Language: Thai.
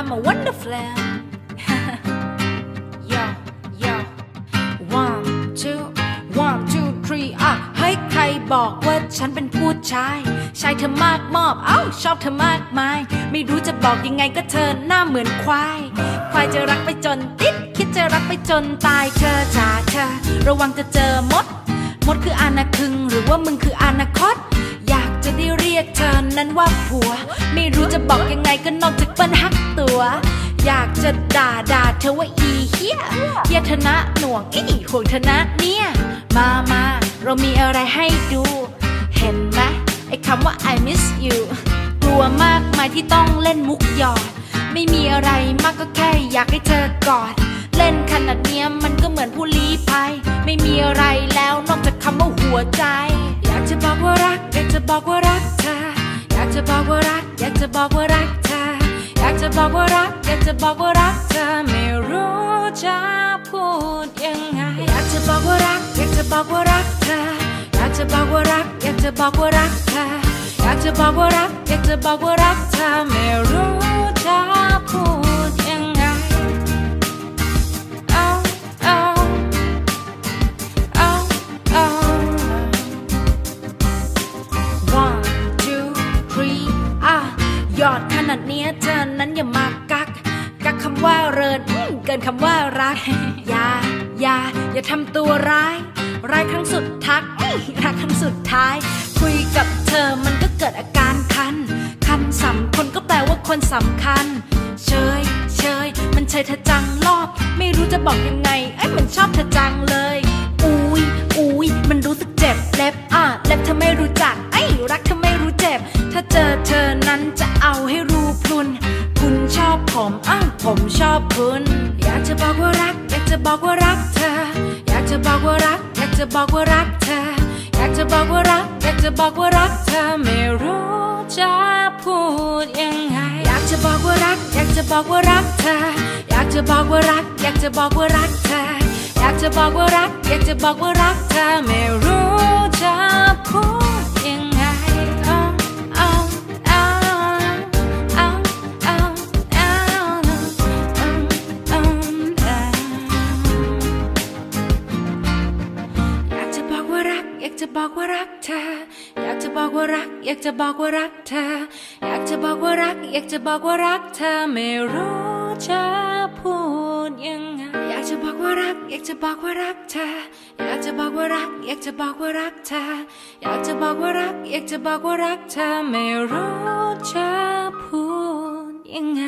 I'm a wonderful yo yo one two one two three อะเฮ้ยใครบอกว่าฉันเป็นผู้ชาย ชายเธอมากมอบเอ้าชอบเธอมากมาย ไม่รู้จะบอกยังไงก็เธอหน้าเหมือนควาย ควายจะรักไปจนติด คิดจะรักไปจนตายเธอจ๋าเธอ ระวังจะเจอมด มดคืออนาคึง ว่าผัว ไม่รู้จะบอกยังไงก็นอกจากเปิ้นฮักตัว อยากจะด่าด่าเธอว่าอีเฮียเฮียธนะหน่วงอีห่วงธนะเนี่ย มามาเรามีอะไรให้ดู เห็นไหมไอ้คำว่า I miss you กลัวมากมายที่ต้องเล่นมุกหยอด ไม่มีอะไรมากก็แค่อยากให้เธอกอด เล่นขนาดเนี้ยมันก็เหมือนผู้ลี้ภัย ไม่มีอะไรแล้วนอกจากคำว่าหัวใจ อยากจะบอกว่ารักอยากจะบอกว่ารักเธอ จะบอกว่ารักเธอ อยากจะบอกว่ารัก อยากจะบอกว่ารักเธอไม่รู้จะพูดยังไง อยากจะบอกว่ารัก อยากจะบอกว่ารักเธอ อยากจะบอกว่ารัก อยากจะบอกว่ารักเธอ อยากจะบอกว่ารัก อยากจะบอกว่ารักเธอไม่รู้ ยอดขนาดเนี้ยเธอนั้นอย่ามากัก กักคำว่าเรินเกินคำว่ารัก อย่า อย่า อย่าทำตัวร้าย ร้ายครั้งสุดทักรักครั้งสุดท้าย คุยกับเธอมันก็เกิดอาการคัน คันสำคนก็แปลว่าคนสำคัญ เชย เชย มันเชยเธอจังรอบ ไม่รู้จะบอกยังไงไอ้ยมันชอบเธอ ผมอ้าวผมชอบคุณ อยากจะบอกว่ารัก อยากจะบอกว่ารักเธอ อยากจะบอกว่ารัก อยากจะบอกว่ารักเธอ อยากจะบอกว่ารัก อยากจะบอกว่ารักเธอไม่รู้จะพูดยังไง อยากจะบอกว่ารัก อยากจะบอกว่ารักเธอ อยากจะบอกว่ารัก อยากจะบอกว่ารักเธอ อยากจะบอกว่ารัก อยากจะบอกว่ารักเธอไม่รู้จะพูดากอยากจะบอกว่ารักเธอ อยากจะบอกว่ารัก อยากจะบอกว่ารักเธอ อยากจะบอกว่ารัก อยากจะบอกว่ารักเธอไม่รู้จะพูดยังไง อยากจะบอกว่ารัก อยากจะบอกว่ารักเธอ อยากจะบอกว่ารัก อยากจะบอกว่ารักเธอ อยากจะบอกว่ารัก อยากจะบอกว่ารักเธอไม่รู้จะพูดยังไง